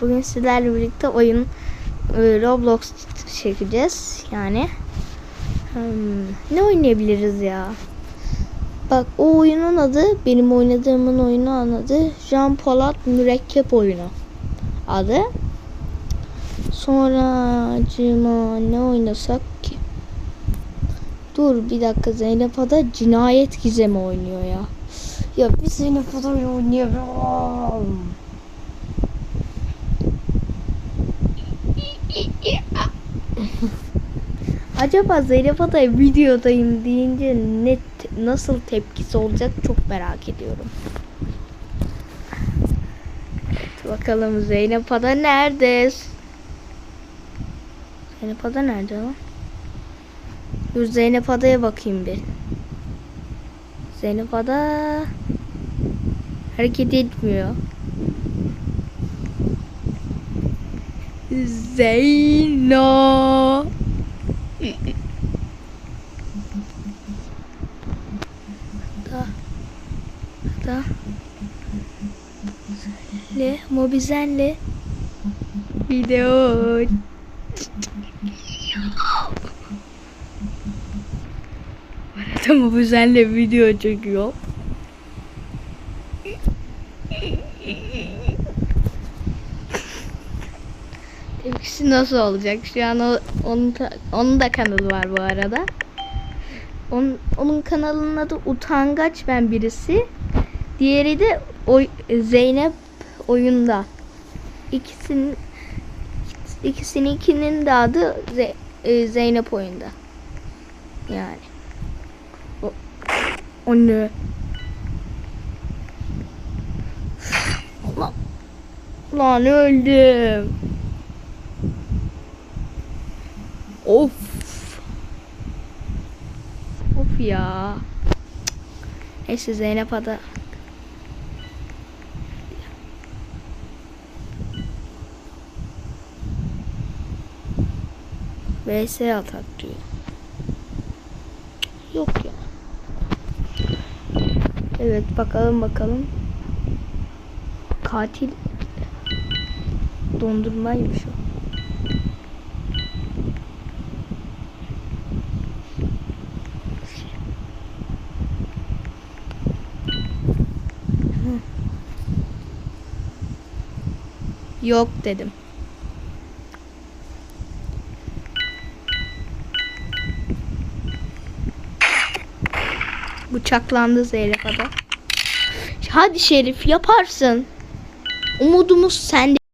Bugün sizlerle birlikte oyun e, Roblox çekeceğiz. Yani hmm, ne oynayabiliriz ya? Bak o oyunun adı benim oynadığımın oyunun adı Jean Polat Mürekkep oyunu adı. Sonra cima ne oynasak ki? Dur bir dakika Zeynep Ada cinayet gizemi oynuyor ya. Ya bir Zeynep Ada oynayalım. Acaba Zeynep Aday videodayım deyince net nasıl tepkisi olacak çok merak ediyorum. Evet, bakalım Zeynep Ada nerede? Zeynep Ada nerede lan? Dur Zeynep Ada'ya bakayım bir. Zeynep Ada hareket etmiyor. Zeyno. Da. Da. Le, mobizenle. Video. Arada mobizenle video çekiyor. Tepkisi nasıl olacak? Şu an o, onun, da, onun da kanalı var bu arada. Onun, onun kanalının adı Utangaç Ben Birisi. Diğeri de oy, Zeynep Oyunda. İkisinin ikisinin ikinin de adı Ze, e, Zeynep Oyunda. Yani. O, o ne? Allah. Lan öldüm. Of. Of ya. Neyse Zeynep ada. VS atak diyor. Yok ya. Evet bakalım bakalım. Katil dondurmaymış o. Yok dedim. Bıçaklandı Zeynep Ada. Hadi Şerif yaparsın. Umudumuz sende.